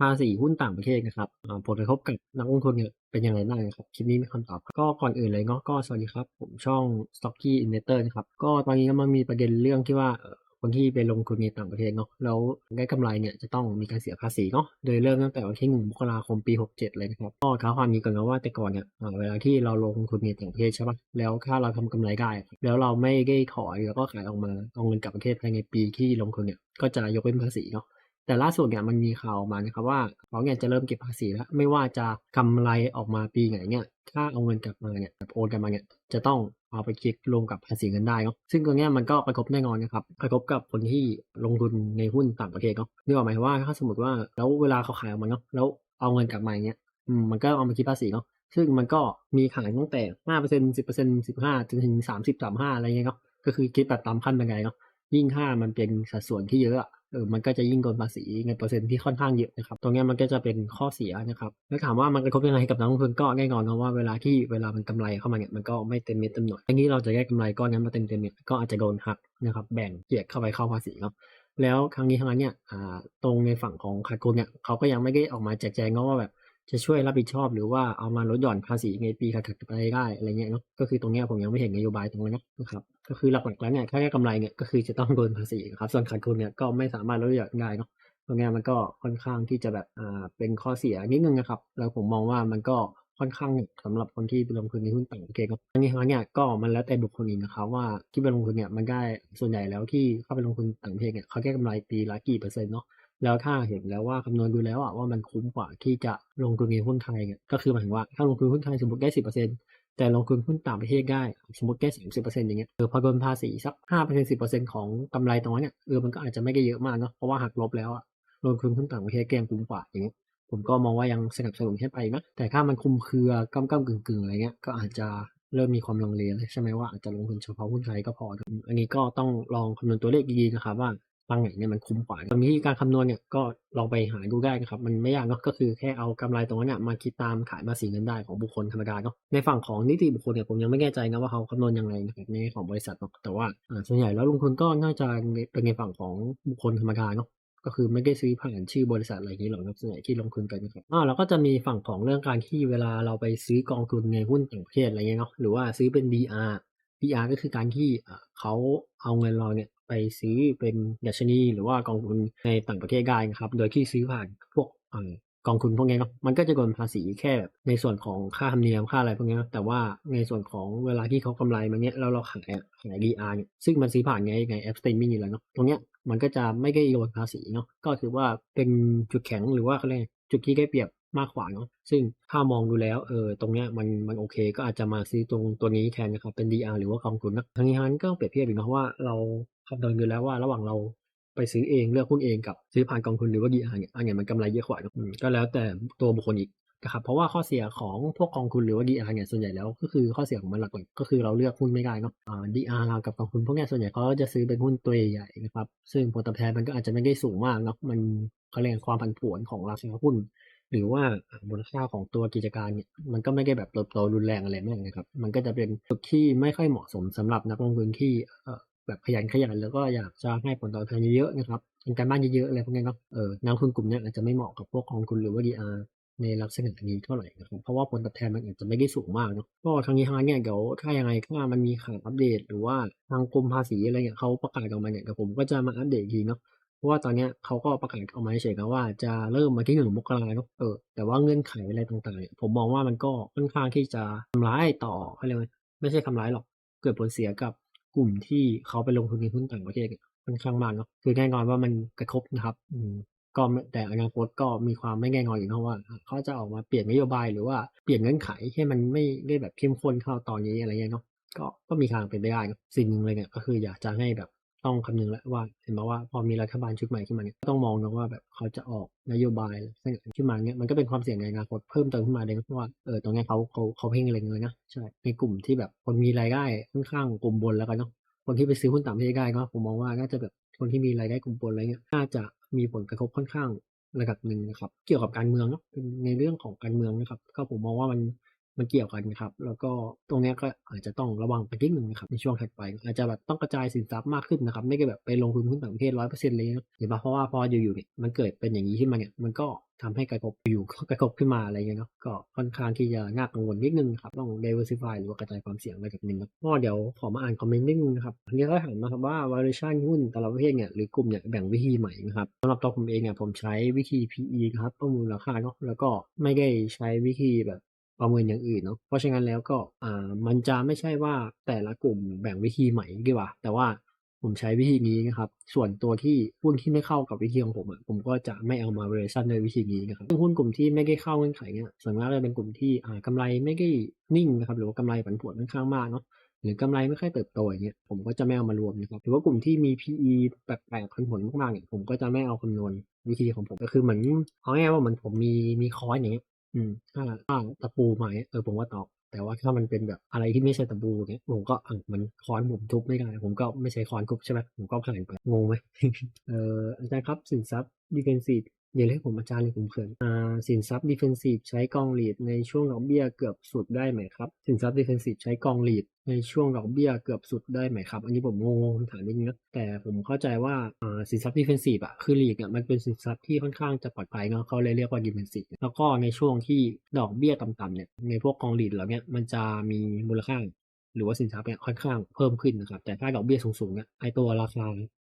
ภาษีหุ้นต่างประเทศนะครับผลกระทบกับนักลงทุนเนี่ยเป็นยังไงบ้างนะครับ คลิปนี้มีคำตอบ ก็ก่อนอื่นเลยเนาะก็สวัสดีครับ ผมช่อง Stocky Investor นะครับ ก็ตอนนี้ก็มันมีประเด็นเรื่องที่ว่าคนที่ไปลงทุนในต่างประเทศเนาะแล้วได้กำไรเนี่ยจะต้องมีการเสียภาษีเนาะโดยเริ่มตั้งแต่วันที่1มกราคมปี 67 เลยนะครับก็เท้าความนี้ก่อนนะว่าแต่ก่อนเนี่ยเวลาที่เราลงทุนในต่างประเทศใช่ปะแล้วถ้าเราทำกำไรได้ แล้วเราไม่ได้ถอยแล้วก็ขายออกมาเอาเงินกลับประเทศภายในปีที่ลงทุนเนี่ยก็จะยกเว้นภาษีเนาะ แต่ล่าสุดเนี่ยมันมีข่าวออกมานะครับว่าเขาเนี่ยจะเริ่มเก็บภาษีแล้ว ไม่ว่าจะกำไรออกมาปีไหนเนี่ยถ้าเอาเงินกลับมาเนี่ยโอนกลับมาเนี่ยจะต้องเอาไปคิดรวมกับภาษีเงินได้เนาะซึ่งตรงเนี้ยมันก็กระทบแน่นอนนะครับกระทบกับคนที่ลงทุนในหุ้นต่างประเทศเนาะนึกออกไหมว่าถ้าสมมติว่าแล้วเวลาเขาขายออกมาเนาะแล้วเอาเงินกลับมาเงี้ยมันก็เอามาคิดภาษีเนาะซึ่งมันก็มีขายตั้งแต่ห้าเปอร์เซ็นต์สิบเปอร์เซ็นต์สิบห้าจนถึงสามสิบสามห้าอะไรเงี้ยเนาะก็คือคิดแบบตามขั้นบันไดเนาะยิ่งถ้ามันเป็นสัดส่วนที่เยอะ เออมันก็จะยิ่งโดนภาษีเงินเปอร์เซ็นต์ที่ค่อนข้างเยอะนะครับ ตรงนี้มันก็จะเป็นข้อเสียนะครับ แล้วถามว่ามันกระทบยังไงกับนักลงทุนก็แน่นอนนะว่าเวลาที่เวลามันกำไรเข้ามาเนี่ยมันก็ไม่เต็มเม็ดเต็มหน่วยอันนี้เราจะได้กำไรก้อนนั้นมาเต็มเต็มเนี่ยก็อาจจะโดนหักนะครับแบ่งเกียกเข้าไปเข้าภาษีเนาะแล้วครั้งนี้ทั้งนั้นเนี่ยอ่าตรงในฝั่งของคาดทุนเนี่ยเขาก็ยังไม่ได้ออกมาแจกแจงว่าแบบ จะช่วยรับผิดชอบหรือว่าเอามาลดหย่อนภาษีในปีถัดไปได้อะไรเงี้ยเนาะก็คือตรงเนี้ยผมยังไม่เห็นนโยบายตรงนั้นนะครับก็คือหลักๆแล้วเนี่ยถ้าได้กำไรเนี่ยก็คือจะต้องโดนภาษีครับส่วนขาดทุนเนี่ยก็ไม่สามารถลดหย่อนได้เนาะตรงเนี้ยมันก็ค่อนข้างที่จะแบบอ่าเป็นข้อเสียนิดนึงนะครับ แล้วผมมองว่ามันก็ค่อนข้างหนักสำหรับคนที่ไปลงทุนในหุ้นต่างประเทศครับทั้งนี้ทั้งนั้นเนี่ยก็มันแล้วแต่บุคคลอีกนะครับว่าที่ไปลงทุนเนี่ยมันได้ส่วนใหญ่แล้วที่เข้าไปลงทุนต่างประเทศเนี่ยเขาได้กำไรปีละกี่เปอร์เซ็นต์เนาะ แล้วถ้าเห็นแล้วว่าคำนวณดูแล้วอะว่ามันคุ้มกว่าที่จะลงทุนในหุ้นไทยเนี่ยก็คือหมายถึงว่าถ้าลงทุนหุ้นไทยสมมติได้สิบเปอร์เซ็นต์แต่ลงทุนหุ้นต่างประเทศได้ สมมติได้สามสิบเปอร์เซ็นต์อย่างเงี้ยเออพอโดนภาษีสักห้าเปอร์เซ็นต์สิบเปอร์เซ็นต์ของกำไรตรงนั้นเนี่ยเออมันก็อาจจะไม่ได้เยอะมากเนาะเพราะว่าหักลบแล้วอะลงทุนหุ้นต่างประเทศแกงคุ้มกว่าอย่างเงี้ยผมก็มองว่ายังสนับสนุนให้ไปนะแต่ถ้ามันคลุมเครือก้ำก้ำกึ่งกึ่งอะไรเงี้ยก็อาจจะเริ่มมีความลังเลใช่ไหมว่าอาจจะลงทุนเฉพาะหุ้นไทยก็พอ อันนี้ก็ต้องลองคำนวณตัวเลขดีๆนะครับว่า ฟังไหนเนี่ยมันคุ้มกว่าตรงนี้การคำนวณเนี่ยก็ลองไปหาดูได้นะครับ มันไม่ยากเนาะก็คือแค่เอากำไรตรงนั้นเนี่ยมาคิดตามขายภาษีเงินได้ของบุคคลธรรมดาเนาะในฝั่งของนิติบุคคลเนี่ยผมยังไม่แน่ใจนะว่าเขาคำนวณยังไงนะครับในของบริษัทเนาะแต่ว่าส่วนใหญ่แล้วลงทุนก็น่าจะเป็นในฝั่งของบุคคลธรรมดาเนาะก็คือไม่ได้ซื้อผ่านชื่อบริษัทอะไรนี้หรอกนะส่วนใหญ่ที่ลงทุนกันนะครับอ่าเราก็จะมีฝั่งของเรื่องการที่เวลาเราไปซื้อกองทุนในหุ้นต่างประเทศอะไรเงี้ยเนาะหรือว่าซื้อเป็น DR PR ก็คือการที่เขาเอาเงินเราเนี่ย ไปซื้อเป็นดัชนีหรือว่ากองทุนในต่างประเทศได้นะครับ โดยที่ซื้อผ่านพวกกองทุนพวกนี้เนาะมันก็จะโดนภาษีแค่แบบในส่วนของค่าธรรมเนียมค่าอะไรพวกนี้เนาะแต่ว่าในส่วนของเวลาที่เขากำไรมาเนี้ยแล้วเราขายขาย DR เนี่ยซึ่งมันซื้อผ่านไงไงแอปสตรีมมิ่งอยู่แล้วเนาะตรงเนี้ยมันก็จะไม่ได้โดนภาษีเนาะก็ถือว่าเป็นจุดแข็งหรือว่าเขาเรียกจุดที่ได้เปรียบมากกว่าเนาะซึ่งถ้ามองดูแล้วเออตรงเนี้ยมันมันโอเค ก็อาจจะมาซื้อตรงตัวนี้แทนนะครับเป็น DR หรือว่ากองทุนนะทั้งนี้ทั้งนั้นก็เปรียบเทียบอีกเนาะว่าเรา คำนวณดูแล้วว่าระหว่างเราไปซื้อเองเลือกหุ้นเองกับซื้อผ่านกองทุนหรือว่า DR เนี่ยอันไหนมันกำไรเยอะกว่าก็แล้วแต่ตัวบุคคลอีกนะครับเพราะว่าข้อเสียของพวกกองทุนหรือว่า DR เนี่ยส่วนใหญ่แล้วก็คือข้อเสียของมันหลักๆก็คือเราเลือกหุ้นไม่ได้เนาะอ่า DR กับกองทุนพวกนี้ส่วนใหญ่เขาก็จะซื้อเป็นหุ้นตัวใหญ่นะครับซึ่งผลตอบแทนมันก็อาจจะไม่ได้สูงมากเนาะมันเขาเรียกความผันผวนของราคาหุ้น หรือว่ามูลค่าของตัวกิจการเนี่ยมันก็ไม่ได้แบบเติบโตรุนแรงอะไรมากนะครับมันก็จะเป็นจุดที่ไม่ค่อยเหมาะสมสำหรับนักลงทุนที่ แบบขยันขยันแล้วก็อยากจะให้ผลตอบแทนเยอะๆนะครับทำการบ้านเยอะๆอะไรพวกนี้เนาะเออนักลงทุนกลุ่มเนี้ยอาจจะไม่เหมาะกับพวกกองทุนหรือว่า DR ในลักษณะนี้เท่าไหร่นะครับเพราะว่าผลตอบแทนมันอาจจะไม่ได้สูงมากเนาะก็ทั้งนี้ทั้งนั้นเนี่ยเดี๋ยวถ้ายังไงถ้ามันมีข่าวอัปเดต หรือว่าทางกรมภาษีอะไรเนี่ยเขาประกาศออกมาเนี่ยเดี๋ยวผมก็จะมาอัปเดตทีเนาะเพราะว่าตอนเนี้ยเขาก็ประกาศออกมาเฉยๆนว่าจะเริ่มวันที่หนึ่งมกราเนาะเออแต่ว่าเงื่อนไขอะไรต่างๆเนี่ยผมมองว่ามันก็ค่อนข้างที่จะทำร้ายต่อเขาเรียกไม่ใช่ทำร้ายหรอกเกิดผลเสียกับ กลุ่มที่เขาไปลงทุนในหุ้นต่างประเทศเนี่ยค่อนข้างมากเนาะคือแน่นอนว่ามันกระทบนะครับอืมก็แต่อนาคตก็มีความไม่แน่นอนอยู่นะว่าเขาจะออกมาเปลี่ยนนโยบายหรือว่าเปลี่ยนเงื่อนไขให้มันไม่ได้แบบเข้มข้นเข้าตอนนี้อะไรเงี้ยเนาะก็ก็มีทางเป็นไปได้สิ่งหนึ่งเลยเนี่ยก็คืออยากจะให้แบบ ต้องคำนึงแล้วว่าเห็นไหมว่าพอมีรัฐบาลชุดใหม่ขึ้นมาเนี่ยต้องมองนะว่าแบบเขาจะออกนโยบายซึ่งขึ้นมาเนี่ยมันก็เป็นความเสี่ยงในอนาคตเพิ่มเติมขึ้นมาเลยเพราะว่าเออตรงนี้เขาเขาเขาเพ่งเล็งเลยนะใช่ในกลุ่มที่แบบคนมีรายได้ค่อนข้างกลุ่มบนแล้วกันเนาะคนที่ไปซื้อหุ้นต่างประเทศได้ก็ผมมองว่าน่าจะแบบคนที่มีรายได้กลุ่มบนอะไรเงี้ยน่าจะมีผลกระทบค่อนข้างระดับหนึ่งนะครับ เกี่ยวกับการเมืองเนาะในเรื่องของการเมืองนะครับ ก็ผมมองว่ามัน มันเกี่ยวกันครับ แล้วก็ตรงนี้ก็อาจจะต้องระวังไปนิดหนึ่งนะครับในช่วงถัดไป อาจจะแบบต้องกระจายสินทรัพย์มากขึ้นนะครับ ไม่ได้แบบไปลงทุนหุ้นต่างประเทศร้อยเปอร์เซ็นต์เลยเห็นปะเพราะว่าพออยู่ๆเนี่ยมันเกิดเป็นอย่างนี้ขึ้นมาเนี่ยมันก็ทำให้กระทบอยู่ก็กระทบขึ้นมาอะไรเงี้ยเนาะก็ค่อนข้างที่จะน่ากังวลนิดนึงครับต้อง diversify หรือว่ากระจายความเสี่ยงไปกับนึงครับก็เดี๋ยวขอมาอ่านคอมเมนต์นิดนึงนะครับอันนี้ก็ถามมาครับว่า valuation หุ้นแต่ละประเภทเนี่ยหรือกลุ่มเนี่ยแบ่งวิธีใหม่นะครับสำหรับตัวผมเองเนี่ยผมใช้วิธี PE ครับประมินราคาเนาะแล้วก็ไม่ได้ใช้วิธีแบบ ประเมินอย่างอื่นเนาะเพราะฉะนั้นแล้วก็อ่ามันจะไม่ใช่ว่าแต่ละกลุ่มแบ่งวิธีใหม่ดีกว่า แต่ว่าผมใช้วิธีนี้นะครับ ส่วนตัวที่หุ้นที่ไม่เข้ากับวิธีของผมอะผมก็จะไม่เอามา valuation ในวิธีนี้นะครับซึ่งหุ้นกลุ่มที่ไม่ได้เข้าเงื่อนไขเนี่ยส่วนมากจะเป็นกลุ่มที่อ่ากำไรไม่ได้นิ่งนะครับหรือว่ากำไรผันผวนค่อนข้างมากเนาะหรือกำไรไม่ค่อยเติบโตอย่างเงี้ยผมก็จะไม่เอามารวมนะครับหรือว่ากลุ่มที่มี PE แปลกๆผันผวนมากๆเนี่ยผมก็จะไม่เอาคำนวณวิธีของผมก็คือเหมือนเอาง่ายว่าเหมือนผมมีมีคอร์สอย่างเงี้ย อืมถ้าถ้าตะปูไหมเออผมว่าตอบแต่ว่าถ้ามันเป็นแบบอะไรที่ไม่ใช่ตะปูเนี้ยผมก็อะมันค้อนผมทุบไม่ได้ ผมก็ไม่ใช้ค้อนทุบใช่ไหมผมก็ผ่านไปงงไหมเอออาจารย์ครับสินทรัพย์ดิเฟนซีฟ ดี๋ยวให้ผมอาจารย์เลยผมเขินอ่าสินทรัพย์ defensive ใช้กองหลีดในช่วงดอกเบี้ยเกือบสุดได้ไหมครับ สินทรัพย์ defensive ใช้กองหลีดในช่วงดอกเบี้ยเกือบสุดได้ไหมครับ อันนี้ผมงงคำถามนิดนึงนะแต่ผมเข้าใจว่าอ่าสินทรัพย์ defensive อะคือหลีกอะมันเป็นสินทรัพย์ที่ค่อนข้างจะปลอดภัยเนาะเขาเลยเรียกว่า defensive แล้วก็ในช่วงที่ดอกเบี้ยต่ำๆเนี่ยในพวกกองหลีดเหล่านี้มันจะมีมูลค่า หรือว่าสินทรัพย์เนี่ยค่อนข้างเพิ่มขึ้นนะครับแต่ถ้าดอกเบี้ยสูงๆเนี่ยไอตัวราคา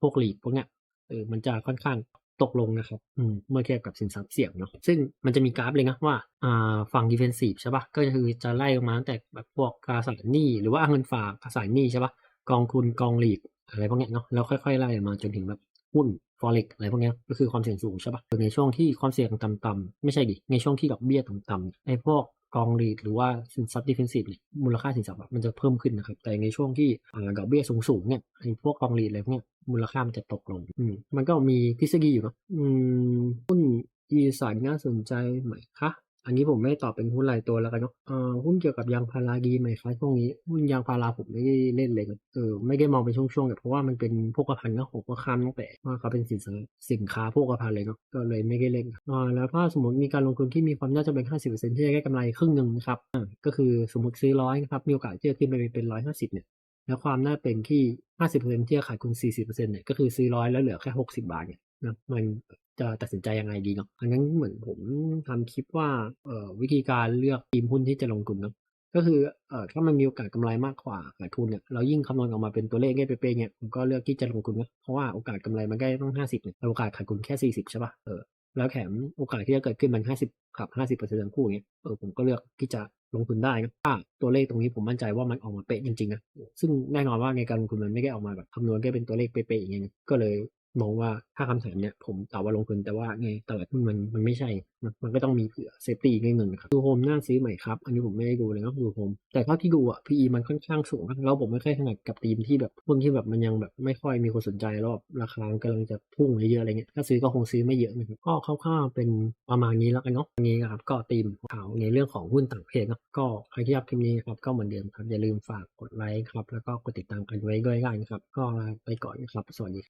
พวกหลีกพวกเนี้ยเออมันจะค่อนข้าง ตกลงนะครับมเมื่อเทียบกับสินทรัพย์เสี่ยงเนาะซึ่งมันจะมีกราฟเลยนะว่าอ่าฝั่ง defensive ใช่ปะก็คือจะไล่ลงมาตั้งแต่แบบพวกตราสารหนี้หรือว่าเงินฝากตราสารหนี้ใช่ปะกองทุนกองหลีกอะไรพวกเนี้ยเนาะแล้วค่อยๆไล่มาจนถึงแบบหุ้น forex อะไรพวกเนี้ยก็คือความเสี่ยงสูงใช่ปะในช่วงที่ความเสี่ยงต่ำๆไม่ใช่ดิ ในช่วงที่ดอกเบี้ยต่ำๆไอ้พวก กองรีดหรือว่าสินทรัพย์ดิเฟนซีฟเนี่ยมูลค่าสินทรัพย์มันจะเพิ่มขึ้นนะครับ แต่ในช่วงที่อ่าดอกเบี้ยสูงๆเนี่ยไอ้พวกกองรีดอะไรพวกเนี่ยมูลค่ามันจะตกลงอืมมันก็มีทฤษฎีอยู่เนาะอืมหุ้นอีสานน่าสนใจไหมคะ อันนี้ผมไม่ตอบเป็นหุ้นรายตัวแล้วกันเนาะอ่อหุ้นเกี่ยวกับยางพาราดีไหมคะช่วงนี้หุ้นยางพาราผมไม่ได้เล่นเลยเออไม่ได้มองเป็นช่วงๆแต่เพราะว่ามันเป็นโภคภัณฑ์นะผมก็ข้ามตั้งแต่ว่าเขาเป็นสินสินค้าโภคภัณฑ์เลยเนาะก็เลยไม่ได้เล่นอ่าแล้วถ้าสมมติมีการลงทุนที่มีความน่าจะเป็น 50%ที่จะได้กำไรครึ่งหนึ่งนะครับอ่าก็คือสมมติซื้อร้อยนะครับมีโอกาสที่จะขึ้นไปเป็นร้อยห้าสิบเนี่ยแล้วความน่าเป็นที่ 50%ที่จะขาดคุณ 40%เนี่ยก็คือซื้อร้อยแล้วเหลือแค่ 60 บาทเนี่ย นะมันจะตัดสินใจยังไงดีเนาะอันนั้นเหมือนผมทำคลิปว่าเอ่อวิธีการเลือกทีมหุ้นที่จะลงทุนเนาะก็คือเอ่อถ้ามันมีโอกาสกำไรมากกว่าขาดทุนเนี่ยเรายิ่งคำนวณออกมาเป็นตัวเลขได้ยเป๊ะๆเนี่ยผมก็เลือกที่จะลงทุนนะเพราะว่าโอกาสกำไรมันใกล้ต้อง50เนี่ยโอกาสขาดทุนแค่40ใช่ป่ะเออแล้วแถมโอกาสที่จะเกิดขึ้นมัน50ขับ50%ทั้งคู่อย่างเงี้ยเออผมก็เลือกที่จะลงทุนได้นะถ้าตัวเลขตรงนี้ผมมั่นใจว่ามันออกมาเป๊ะจริงๆนะซึ่งแน่นอนว่าในการลงทุนมันไม่ได้ออกมาแบบคำนวณแค่เป็นตัวเลขเป๊ะๆอย่างเงี้ยก็เลย มองว่าถ้าคำถามเนี้ยผมตอบว่าลงทุนแต่ว่าในตลาดหุ้นมันมันไม่ใช่นมันก็ต้องมีเผื่อเซฟตี้นินึงนครับดูโฮมน่าซื้อไหม่ครับ อันนี้ผมไม่ได้ดูเลยนะดูโฮมแต่เท่าที่ดูอะ PE มันค่อนข้างสูงนะแล้วผมไม่ค่อยถนัดกับทีมที่แบบหุ้นที่แบบมันยังแบบไม่ค่อยมีคนสนใจแล้วแบบราคากำลังจะพุ่งเยอะอะไรเงี้ยถ้าซื้อก็คงซื้อไม่เยอะนะครับก็คร่าวๆเป็นประมาณนี้แล้วกันเนาะวันนี้นะครับก็ทีมข่าวในเรื่องของหุ้นต่างประเทศเนาะก็ใครที่ชอบคลิปนี้ครับก็เหมือนเดิมครับอย่าลืมฝากกดไลค์ครับแล้วก็กดติดตามกันไว้ด้วยกันครับก็ไปก่อนครับสวัสดี